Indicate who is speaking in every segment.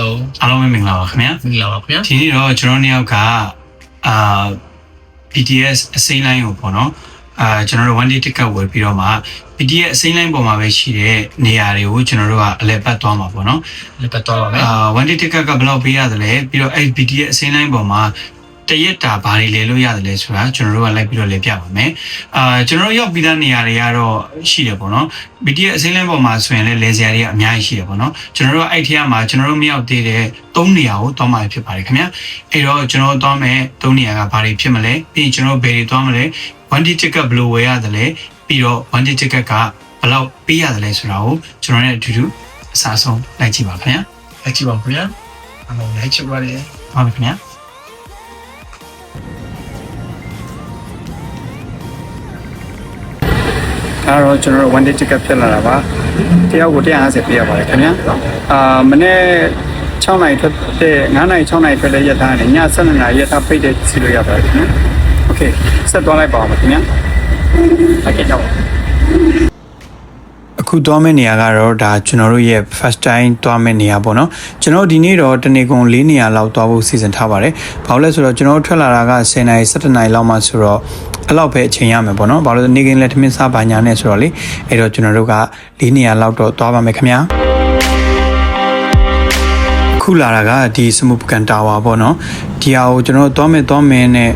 Speaker 1: လုံး
Speaker 2: အားလုံးပဲမင်္ဂလာပါခင်ဗျာ
Speaker 1: မင်္ဂလာပါခင်ဗျာ
Speaker 2: ဒီနေ့တော့ကျွန်တော်တို့နှစ်ယောက်ကအာ BTS အစိမ်းလိုင်းကိုပေါ့နော်အာကျွန်တော်တို့ one day ticket ဝယ်ပြီးတော့မှ BTS အစိမ်းလိုင်းပေါ်မှာပဲရှိတဲ့နေရာတွေကိုကျွန်တော်တို့ကအလဲပတ်သွားမှာပေါ့နော်
Speaker 1: လက်ပတ်သွားပါမယ်
Speaker 2: အာ one day ticket ကဘယ်လောက်ပေးရတယ်လဲပြီးတော့အဲ့ BTS အစိမ်းလိုင်းပေါ်မှာ တရက်တာဘာတွေလဲလို့ရတယ်လဲဆိုတာကျွန်တော်တို့ကလိုက်ပြီးတော့လဲပြပါမယ်အာကျွန်တော်တို့ရောက်ပြီးသားနေရာတွေကတော့ရှိတယ်ပေါ့နော် BTS အစိမ်းလိုင်းပေါ်မှာဆိုရင်လည်းလဲစရာတွေကအများကြီးရှိတယ်ပေါ့နော်ကျွန်တော်တို့ကအဲ့ထက်မှာကျွန်တော်တို့မရောက်သေးတဲ့၃နေရာကိုတောင်းမှာဖြစ်ပါတယ်ခင်ဗျာအဲ့တော့ကျွန်တော်တို့တောင်းမဲ့၃နေရာကဘာတွေဖြစ်မလဲပြီးရင်ကျွန်တော်တို့ဘယ်တွေတောင်းမလဲ one day ticket ဘယ်လိုဝယ်ရတယ်လဲပြီးတော့ one day ticket ကဘယ်လောက်ပေးရတယ်လဲဆိုတာကိုကျွန်တော်နဲ့အတူတူအစားဆုံးလိုက်ကြည့်ပါခင်ဗျာ
Speaker 1: လက်ကြည့်ပါခင်ဗျာအမေလိုက်ချစ်ပါလေ
Speaker 2: ဟုတ်ပြီခင်ဗျာ အဲတော့ကျွန်တော်တို့ one day ticket ဖြစ်လာတာပါတယောက်ကို150ပေးရပါတယ်ခင်ဗျာအာမနေ့6နိုင်ထွက်တဲ့9နိုင်6နိုင်ထွက်တဲ့ရက်သားနဲ့ည7နိုင်ရက်သားဖိတ်တဲ့စီလို့ရပါတယ်ခင်ဗျာ Okay ဆက်သွားလိုက်ပါအောင်ခင်ဗျာ
Speaker 1: Okay တော့
Speaker 2: အခုသွားမယ့်နေရာကတော့ဒါကျွန်တော်တို့ရဲ့ first time သွားမယ့်နေရာပေါ့နော်ကျွန်တော်ဒီနေ့တော့တနေကုန်၄နေရာလောက်သွားဖို့စီစဉ်ထားပါတယ်ဘာလို့လဲဆိုတော့ကျွန်တော်ထွက်လာတာက10နာရီ17နာရီလောက်မှဆိုတော့ အဲ့လောက်ပဲအချိန်ရမယ်ပေါ့နော်ဘာလို့လဲနေကင်းလက်ထမင်းစားပါညာနဲ့ဆိုတော့လေအဲ့တော့ကျွန်တော်တို့က၄နေရာလောက်တော့သွားပါမယ်ခင်ဗျာခုလာတာကဒီစမုပကန်တာဝါပေါ့နော်ဒီဟာကိုကျွန်တော်သွားမယ်သွားမယ်နဲ့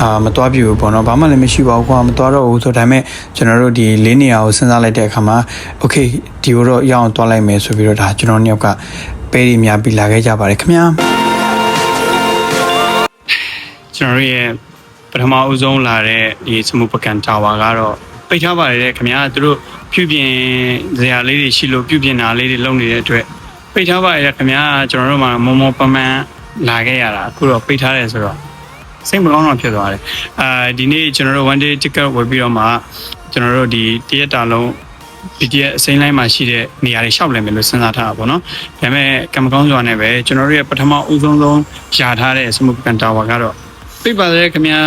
Speaker 2: အာမသွားပြဘူးပေါ့နော်ဘာမှလည်းမရှိပါဘူးကွာမသွားတော့ဘူးဆိုဒါပေမဲ့ကျွန်တော်တို့ဒီ၄နေရာကိုစဉ်းစားလိုက်တဲ့အခါမှာ okay ဒီကိုတော့ရအောင်သွားလိုက်မယ်ဆိုပြီးတော့ဒါကျွန်တော်နှစ်ယောက်ကပဲတွေများပြလာခဲ့ကြပါတယ်ခင်ဗျာကျွန်တော်ရဲ့ ပထမအဦးဆုံးလာတဲ့ဒီစမုပကန်တာဝါကတော့ပိတ်ထားပါတယ်တဲ့ခင်ဗျာသူတို့ပြုပြင်ဇရာလေးတွေရှိလို့ပြုပြင်တာလေးတွေလုပ်နေတဲ့အတွက်ပိတ်ထားပါရဲ့ခင်ဗျာကျွန်တော်တို့မှမောမောပမန်လာခဲ့ရတာအခုတော့ပိတ်ထားတယ်ဆိုတော့စိတ်မကောင်းတော့ဖြစ်သွားတယ်အာဒီနေ့ကျွန်တော်တို့ one day ticket ဝယ်ပြီးတော့မှကျွန်တော်တို့ဒီတရက်တာလုံး BTS အစိမ်းလိုင်းမှာရှိတဲ့နေရာတွေရှောက်လည်မယ်လို့စဉ်းစားထားတာပေါ့နော်ဒါပေမဲ့ကံမကောင်းစွာနဲ့ပဲကျွန်တော်တို့ရဲ့ပထမဦးဆုံးဆုံးယာထားတဲ့ smoke can tower ကတော့ပိတ် ပါတယ်ခင်ဗျာ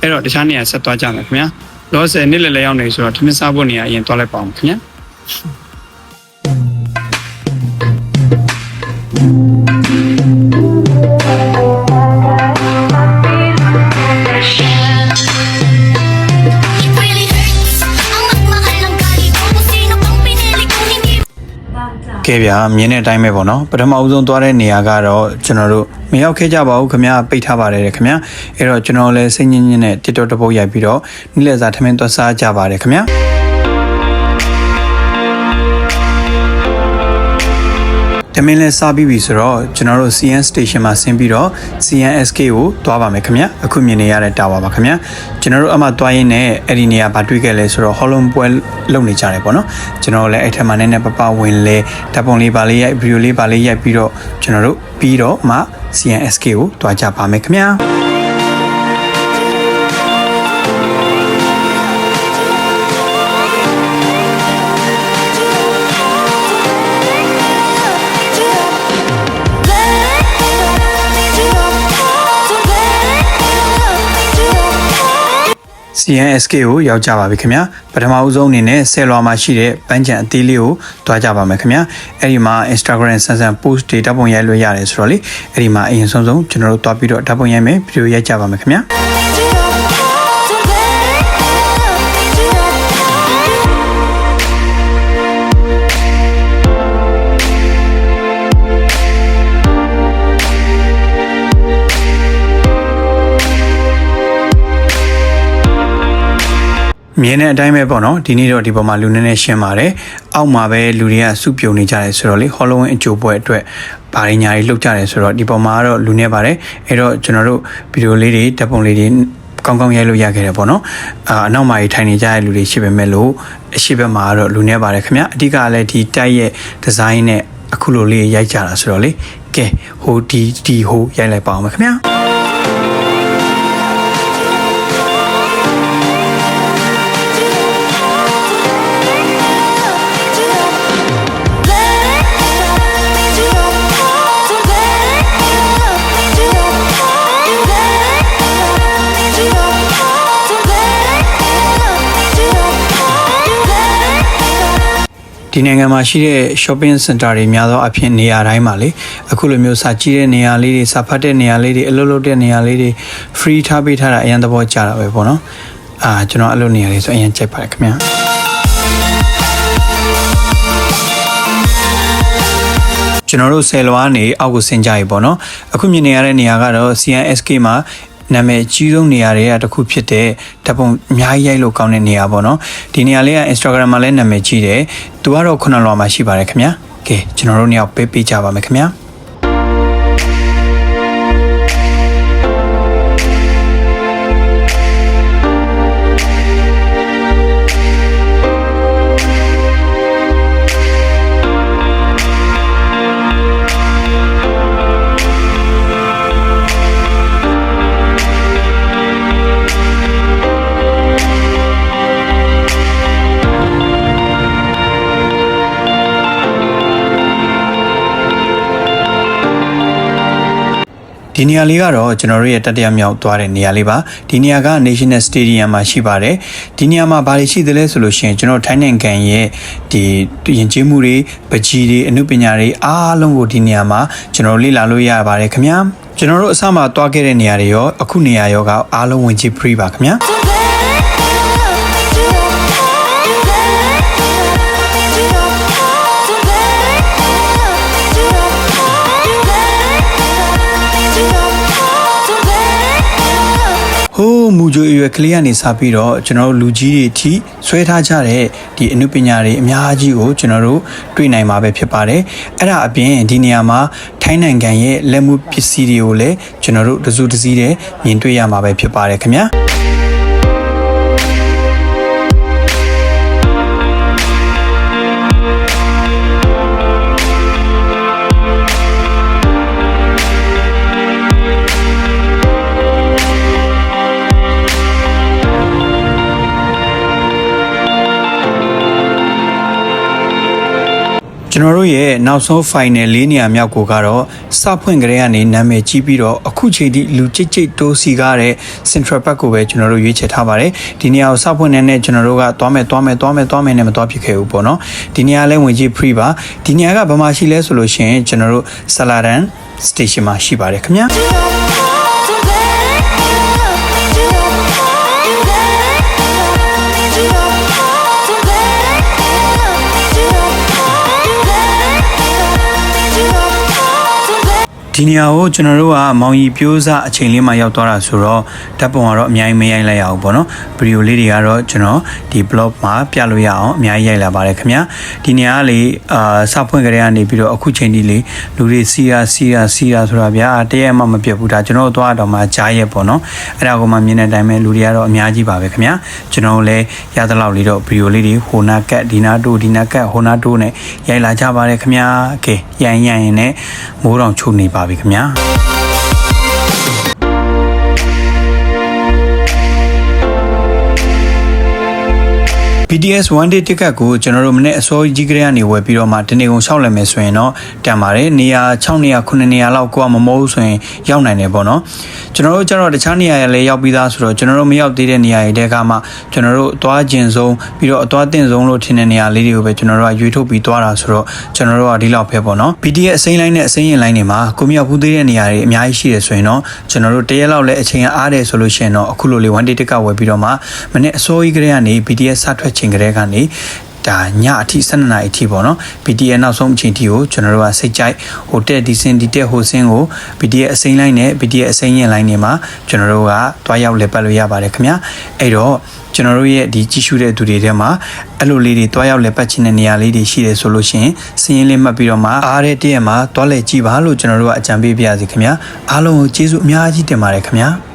Speaker 2: အဲ့တော့တခြားနေရာဆက်သွားကြမယ်ခင်ဗျာလောဆယ်နေ့လည်းလည်းရောက်နေဆိုတော့ထမင်းစားဖို့နေရာအရင်သွားလိုက်ပါအောင်ခင်ဗျာ ကဲဗျာမြင်တဲ့အတိုင်းပဲပေါ့နော်ပထမဦးဆုံးသွားတဲ့နေရာကတော့ကျွန်တော်တို့မရောက်ခဲ့ကြပါဘူးခင်ဗျာပိတ်ထားပါတယ်ခင်ဗျာအဲ့တော့ကျွန်တော်လည်းစိတ်ညစ်ညစ်နဲ့တစ်တော့တစ်ပုတ်ရိုက်ပြီးတော့နေ့လည်စာထမင်းသွားစားကြပါတယ်ခင်ဗျာ တမင်းလဲစားပြီးပြီဆိုတော့ကျွန်တော်တို့ CN station မှာဆင်းပြီးတော့ CNSK ကိုသွားပါမယ်ခင်ဗျာအခုမြင်နေရတဲ့တာဝါပါခင်ဗျာကျွန်တော်တို့အမှသွားရင်းနဲ့အဲ့ဒီနေရာဘာတွေ့ခဲ့လဲဆိုတော့ Holland ပွဲလုပ်နေကြတယ်ပေါ့နော်ကျွန်တော်လည်းအဲ့ထက်မှနည်းနည်းပပဝင်လဲဓာတ်ပုံလေးပါလေးရိုက်ဗီဒီယိုလေးပါလေးရိုက်ပြီးတော့ကျွန်တော်တို့ပြီးတော့မှ CNSK ကိုသွားကြပါမယ်ခင်ဗျာ CNSK ကိုရောက်ကြပါပြီခင်ဗျာပထမဦးဆုံးအနေနဲ့ဆယ်လွာမှာရှိတဲ့ပန်းချံအသေးလေးကိုတွားကြပါမယ်ခင်ဗျာအဲ့ဒီမှာ Instagram ဆန်းဆန်း post တွေဓာတ်ပုံရိုက်လို့ရတယ်ဆိုတော့လေအဲ့ဒီမှာအရင်ဆုံးဆုံးကျွန်တော်တို့တွားပြီးတော့ဓာတ်ပုံရိုက်မယ်ဗီဒီယိုရိုက်ကြပါမယ်ခင်ဗျာ မြင်တဲ့အတိုင်းပဲပေါ့နော်ဒီနေ့တော့ဒီပေါ်မှာလူနေနေရှင်းပါတယ်အောက်မှာပဲလူတွေကစုပြုံနေကြတယ်ဆိုတော့လေ Halloween အကြိုပွဲအတွက်ဘာတွေညာတွေလှုပ်ကြတယ်ဆိုတော့ဒီပေါ်မှာကတော့လူနေပါတယ်အဲ့တော့ကျွန်တော်တို့ဗီဒီယိုလေးတွေဓာတ်ပုံလေးတွေကောင်းကောင်းရိုက်လို့ရခဲ့တယ်ပေါ့နော်အာအနောက်မှာထိုင်နေကြတဲ့လူတွေရှိပေမဲ့လို့အရှိဘက်မှာကတော့လူနေပါတယ်ခင်ဗျအဓိကလည်းဒီတိုက်ရဲ့ဒီဇိုင်းနဲ့အခုလိုလေးရိုက်ကြတာဆိုတော့လေကဲဟိုဒီဒီဟိုရိုက်လိုက်ပါအောင်ခင်ဗျာ ဒီဒီနိုင်ငံမှာရှိတဲ့ shopping center တွေများသောအဖြစ်နေရာတိုင်းမှာလေအခုလိုမျိုးစာကြည့်တဲ့နေရာလေးတွေစာဖတ်တဲ့နေရာလေးတွေအလုပ်လုပ်တဲ့နေရာလေးတွေ free ထားပေးထားတာအရင်သဘောကျတာပဲပေါ့နော်အာကျွန်တော်အဲ့လိုနေရာလေးဆိုအရင်ကြိုက်ပါတယ်ခင်ဗျာကျွန်တော်တို့ဆယ်လွားနေအောက်ကိုဆင်းကြရေပေါ့နော်အခုမြင်နေရတဲ့နေရာကတော့ CNSK မှာ နာမည်အကြီးဆုံးနေရာတွေကတစ်ခုဖြစ်တဲ့ဓာတ်ပုံအများကြီးရိုက်လို့ကောင်းတဲ့နေရာပေါ့နော်ဒီနေရာလေးက Instagram မှာလည်းနာမည်ကြီးတယ်သူကတော့ခုနလွာမှာရှိပါတယ်ခင်ဗျာကဲကျွန်တော်တို့နှစ်ယောက်ပေးပေးကြပါမယ်ခင်ဗျာ ဒီနေရာလေးကတော့ကျွန်တော်တို့ရဲ့တတိယမြောက်သွားတဲ့နေရာလေးပါဒီနေရာက National Stadium မှာရှိပါတယ်ဒီနေရာမှာဘာတွေရှိသလဲဆိုလို့ရှိရင်ကျွန်တော်ထိုင်းနိုင်ငံရဲ့ဒီယဉ်ကျေးမှုတွေပကြီးတွေအမှုပညာတွေအားလုံးကိုဒီနေရာမှာကျွန်တော်လေ့လာလို့ရပါတယ်ခင်ဗျာကျွန်တော်တို့အစမှသွားခဲ့တဲ့နေရာတွေရောအခုနေရာရောကအားလုံးဝင်ကြည့် free ပါခင်ဗျာ မူဂျိုအရွယ်ကလေးကနေစပြီးတော့ကျွန်တော်တို့လူကြီးတွေအထိဆွဲထားကြတဲ့ဒီအနုပညာတွေအများကြီးကိုကျွန်တော်တို့တွေ့နိုင်မှာပဲဖြစ်ပါတယ်အဲ့ဒါအပြင်ဒီနေရာမှာထိုင်းနိုင်ငံရဲ့လက်မှုပစ္စည်းတွေကိုလည်းကျွန်တော်တို့တစုတစည်းတည်းမြင်တွေ့ရမှာပဲဖြစ်ပါတယ်ခင်ဗျာ ကျွန်တော်တို့ရဲ့နောက်ဆုံး final လေးနေရာမြောက်ကိုကတော့စဖွင့်ကြတဲ့ကနေနာမည်ကြီးပြီးတော့အခုချိန်ထိလူကြိတ်ကြိတ်တိုးစီကားတဲ့ Central Park ကိုပဲကျွန်တော်တို့ရွေးချယ်ထားပါတယ်ဒီနေရာကိုစဖွင့်နေတဲ့ကျွန်တော်တို့ကသွားမယ်သွားမယ်သွားမယ်သွားမယ်နဲ့မသွားဖြစ်ခဲ့ဘူးပေါ့နော်ဒီနေရာလဲဝင်ကြည့် free ပါဒီနေရာကဘာမှရှိလဲဆိုလို့ရှိရင်ကျွန်တော်တို့ Salaran Station မှာရှိပါတယ်ခင်ဗျာ ဒီနေရာကိုကျွန်တော်တို့ကမောင်ရီပြိုးစားအချိန်လေးမှရောက်သွားတာဆိုတော့ဓာတ်ပုံကတော့အများကြီးမရိုက်လိုက်ရအောင်ပေါ့နော်ဗီဒီယိုလေးတွေကတော့ကျွန်တော်ဒီ blog မှာပြလို့ရအောင်အများကြီးရိုက်လာပါတယ်ခင်ဗျာဒီနေရာကလေအာစဖွင့်ကြတဲ့ကနေပြီးတော့အခုချိန်ဒီလေလူတွေစီယာစီယာစီယာဆိုတာဗျာတရက်မှမပြတ်ဘူးဒါကျွန်တော်တို့သွားတော့မှကြားရက်ပေါ့နော်အဲ့ဒါကိုမှမြင်တဲ့အတိုင်းပဲလူတွေကတော့အများကြီးပါပဲခင်ဗျာကျွန်တော်လည်းရသလောက်လေးတော့ဗီဒီယိုလေးတွေဟိုနာကတ်ဒီနာတိုဒီနာကတ်ဟိုနာတိုနဲ့ရိုက်လာကြပါတယ်ခင်ဗျာโอเคရန်ရန်ရင်နဲ့မိုးတောင်ချုပ်နေပါ ပြီခင်ဗျာ BTS one day ticket ကိုကျွန်တော်တို့မနေ့အစောကြီးကလေးကနေဝယ်ပြီးတော့မှတနေ့ကုန်ရှောက်လိုက်မယ်ဆိုရင်တော့တန်ပါတယ်နေရာ6နေရာ9နေရာလောက်ကိုကမမိုးဆိုရင်ရောက်နိုင်တယ်ပေါ့နော်ကျွန်တော်တို့ကျတော့တခြားနေရာတွေလည်းရောက်ပြီးသားဆိုတော့ကျွန်တော်တို့မရောက်သေးတဲ့နေရာတွေတဲကမှကျွန်တော်တို့အသွားကျင်ဆုံးပြီးတော့အသွားတင်ဆုံးလို့ထင်တဲ့နေရာလေးတွေကိုပဲကျွန်တော်တို့ကရွေးထုတ်ပြီးသွားတာဆိုတော့ကျွန်တော်တို့ကဒီလောက်ပဲပေါ့နော် BTS အစိမ်းလိုင်းနဲ့အစိမ်းရင်လိုင်းတွေမှာကိုမရောက်ဘူးသေးတဲ့နေရာတွေအများကြီးရှိတယ်ဆိုရင်တော့ကျွန်တော်တို့တရက်လောက်လည်းအချိန်အားတယ်ဆိုလို့ရှိရင်တော့အခုလိုလေး one day ticket ဝယ်ပြီးတော့မှမနေ့အစောကြီးကလေးကနေ BTS စထွက်ချိန်ကလေးကနေဒါညအထိ12နာရီအထိပေါ့နော် BTS နောက်ဆုံးအချိန်ထိကိုကျွန်တော်တို့ကစိတ်ကြိုက်ဟိုတက်ဒီစင်ဒီတက်ဟိုစင်ကို BTS အစိမ်းလိုင်းနဲ့ BTS အစိမ်းရင်လိုင်းတွေမှာကျွန်တော်တို့ကတွားရောက်လဲပတ်လို့ရပါတယ်ခင်ဗျာအဲ့တော့ကျွန်တော်တို့ရဲ့ဒီကြီးစုတဲ့သူတွေထဲမှာအဲ့လိုလေးတွေတွားရောက်လဲပတ်ခြင်းတဲ့နေရာလေးတွေရှိတယ်ဆိုလို့ရှိရင်စီးရင်လေးမှတ်ပြီးတော့မှအားတဲ့တည့်ရမှာတွားလဲကြည့်ပါလို့ကျွန်တော်တို့ကအကြံပေးပြရစီခင်ဗျာအားလုံးကိုကျေးဇူးအများကြီးတင်ပါတယ်ခင်ဗျာ